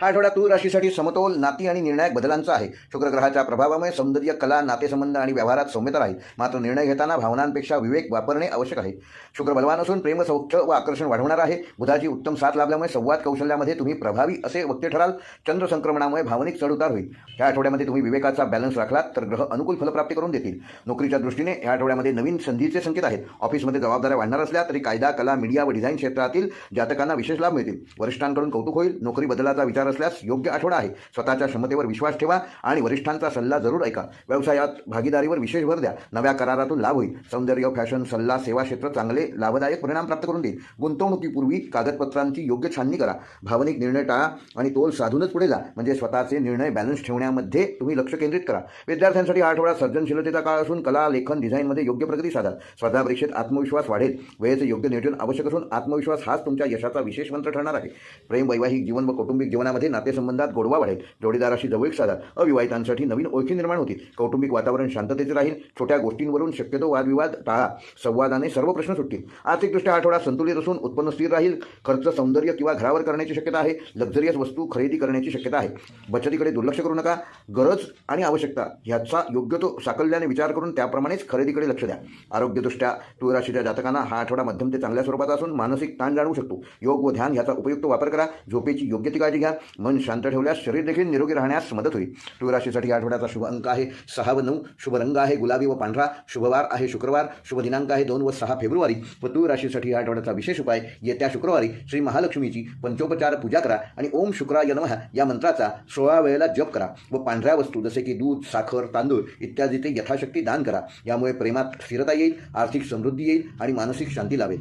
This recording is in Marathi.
हा आठवडा तूर राशीसाठी समतोल नाती आणि निर्णायक बदलांचा आहे. शुक्रग्रहाच्या प्रभावामुळे सौंदर्य कला नातेसंबंध आणि व्यवहारात सौम्यता राहील. मात्र निर्णय घेताना भावनांपेक्षा विवेक वापरणे आवश्यक आहे. शुक्र बलवान असून प्रेम सौख्य व आकर्षण वाढवणार आहे. बुधाची उत्तम साथ लाभल्यामुळे संवाद कौशल्यामध्ये तुम्ही प्रभावी असे वक्ते ठराल. चंद्र संक्रमणामुळे भावनिक चढउतार होईल. या आठवड्यामध्ये तुम्ही विवेकाचा बॅलन्स राखलात तर ग्रह अनुकूल फलप्राप्ती करून देतील. नोकरीच्या दृष्टीने या आठवड्यामध्ये नवीन संधीचे संकेत आहेत. ऑफिसमध्ये जबाबदाऱ्या वाढणार असल्या तरी कायदा कला मीडिया व डिझाईन क्षेत्रातील जातकांना विशेष लाभ मिळतील. वरिष्ठांकडून कौतुक होईल. नोकरी बदलाचा विचार असल्यास योग्य आठवडा आहे. स्वतःच्या क्षमतेवर विश्वास ठेवा आणि वरिष्ठांचा सल्ला जरूर ऐका. व्यवसायात भागीदारीवर विशेष भर द्या. नव्या करारातून लाभ होईल. सौंदर्य फॅशन सल्ला सेवा क्षेत्र चांगले लाभदायक परिणाम प्राप्त करून देईल. गुंतवणुकीपूर्वी कागदपत्रांची योग्य छाननी करा. भावनिक निर्णय टाळा आणि तोल साधूनच पुढे जा. म्हणजे स्वतःचे निर्णय बॅलन्स ठेवण्यामध्ये तुम्ही लक्ष केंद्रित करा. विद्यार्थ्यांसाठी हा आठवडा सर्जनशीलतेचा काळ असून कला लेखन डिझाईनमध्ये योग्य प्रगती साधा. स्पर्धा परीक्षेत आत्मविश्वास वाढेल. वेळेचे योग्य नियोजन आवश्यक असून आत्मविश्वास हाच तुमच्या यशाचा विशेष मंत्र ठरणार आहे. प्रेम वैवाहिक जीवन व कौटुंबिक जीवनामध्ये नातेसंबंधात गोडवा वाढेल. जोडीदाराशी जवळीक साधा अविवाहितांसाठी नवीन ओळखी निर्माण होतील. कौटुंबिक वातावरण शांततेचे राहील. छोट्या गोष्टींवरून शक्यतो वादविवाद टाळा. संवादाने सर्व प्रश्न सुटतील. आर्थिकदृष्ट्या आठवडा संतुलित असून उत्पन्न स्थिर राहील. खर्च सौंदर्य किंवा घरावर करण्याची शक्यता आहे. लक्झरियस वस्तू खरेदी करण्याची शक्यता आहे. बचतीकडे दुर्लक्ष करू नका. गरज आणि आवश्यकता ह्याचा योग्य तो साकल्याने विचार करून त्याप्रमाणेच खरेदीकडे लक्ष द्या. आरोग्यदृष्ट्या तुळराशीच्या जातकांना हा आठवडा मध्यम ते चांगल्या स्वरूपाचा असून मानसिक ताण जाणवू शकतो. योग व ध्यान ह्याचा उपयुक्त वापर करा. झोपेची योग्य ती काळजी घ्या. मन शांत ठेवल्यास शरीर देखील निरोगी राहण्यास मदत होईल. तुळराशीसाठी या आठवड्याचा शुभ अंक आहे सहा व नऊ शुभ रंग आहे गुलाबी व पांढरा शुभवार आहे शुक्रवार शुभ दिनांक आहे दोन व सहा फेब्रुवारी. व तुळ राशीसाठी या आठवड्याचा विशेष उपाय येत्या शुक्रवारी श्री महालक्ष्मीची पंचोपचार पूजा करा आणि ओम शुक्राय नमः या मंत्राचा सोळा वेळेला जप करा. व पांढऱ्या वस्तू जसे की दूध साखर तांदूळ इत्यादी ते यथाशक्ती दान करा. यामुळे प्रेमात स्थिरता येईल आर्थिक समृद्धी येईल आणि मानसिक शांती लावेल